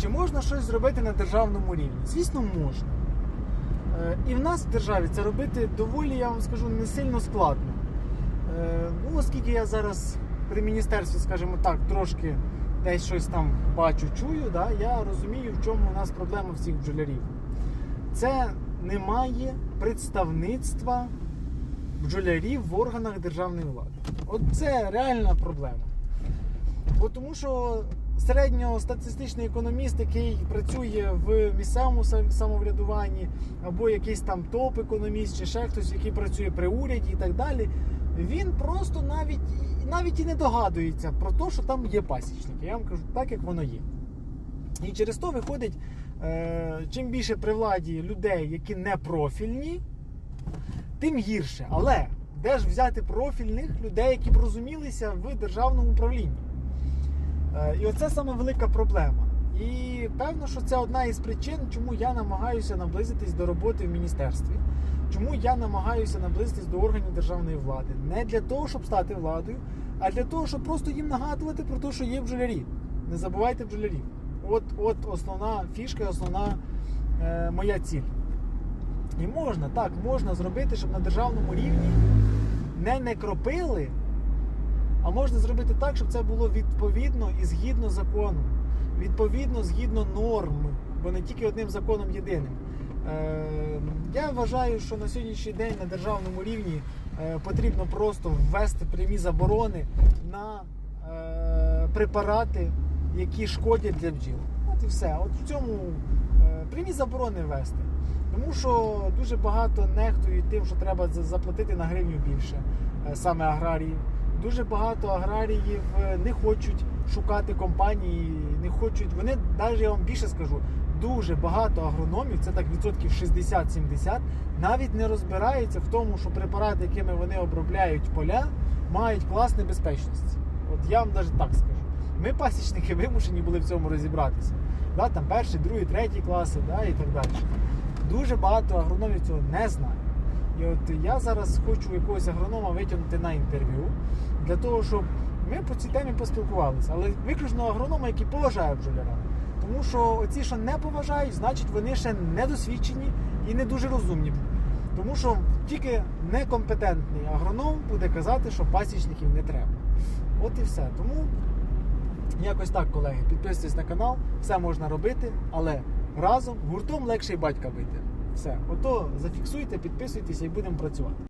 чи можна щось зробити на державному рівні? Звісно, можна. Е, І в нас в державі це робити доволі, я вам скажу, не сильно складно. Е, Ну, оскільки я зараз при міністерстві, скажімо так, трошки десь щось там бачу, чую, да, я розумію, в чому у нас проблема всіх бджолярів. Це немає представництва бджолярів в органах державної влади. От це реальна проблема. Бо тому що середньостатистичний економіст, який працює в місцевому самоврядуванні, або якийсь там топ-економіст, чи ще хтось, який працює при уряді і так далі, він просто навіть, навіть і не догадується про те, що там є пасічники. Я вам кажу так, як воно є. І через то виходить, е, чим більше при владі людей, які не профільні, тим гірше. Але де ж взяти профільних людей, які б розумілися в державному управлінні? Е, І оце саме велика проблема. І певно, що це одна із причин, чому я намагаюся наблизитись до роботи в міністерстві. Чому я намагаюся наблизитись до органів державної влади. Не для того, щоб стати владою, а для того, щоб просто їм нагадувати про те, що є бджолярі. Не забувайте бджолярів. От, от основна фішка, основна е, моя ціль. І можна, так, можна зробити, щоб на державному рівні не не кропили, а можна зробити так, щоб це було відповідно і згідно закону. Відповідно, згідно норм, бо не тільки одним законом єдиним. Е, я вважаю, що на сьогоднішній день на державному рівні е, потрібно просто ввести прямі заборони на е, препарати, які шкодять для бджіл. От і все. От в цьому прямі заборони ввести. Тому що дуже багато нехтують тим, що треба заплатити на гривню більше, саме аграріїв. Дуже багато аграріїв е, не хочуть шукати компанії, не хочуть. Вони навіть я вам більше скажу, дуже багато агрономів, це так відсотків 60-70, навіть не розбираються в тому, що препарати, якими вони обробляють поля, мають клас небезпечності. От я вам навіть так скажу. Ми пасічники вимушені були в цьому розібратися. Да, там перший, другий, третій класи, да, і так далі. Дуже багато агрономів цього не знає. І от я зараз хочу якогось агронома витягнути на інтерв'ю для того, щоб ми по цій темі поспілкувалися. Але виключно агронома, який поважає бджоляра. Тому що оці, що не поважають, значить вони ще недосвідчені і не дуже розумні. Тому що тільки некомпетентний агроном буде казати, що пасічників не треба. От і все. Тому якось так, колеги, підписуйтесь на канал, все можна робити, але разом гуртом легше й батька бити. Все, ото зафіксуйте, підписуйтесь і будемо працювати.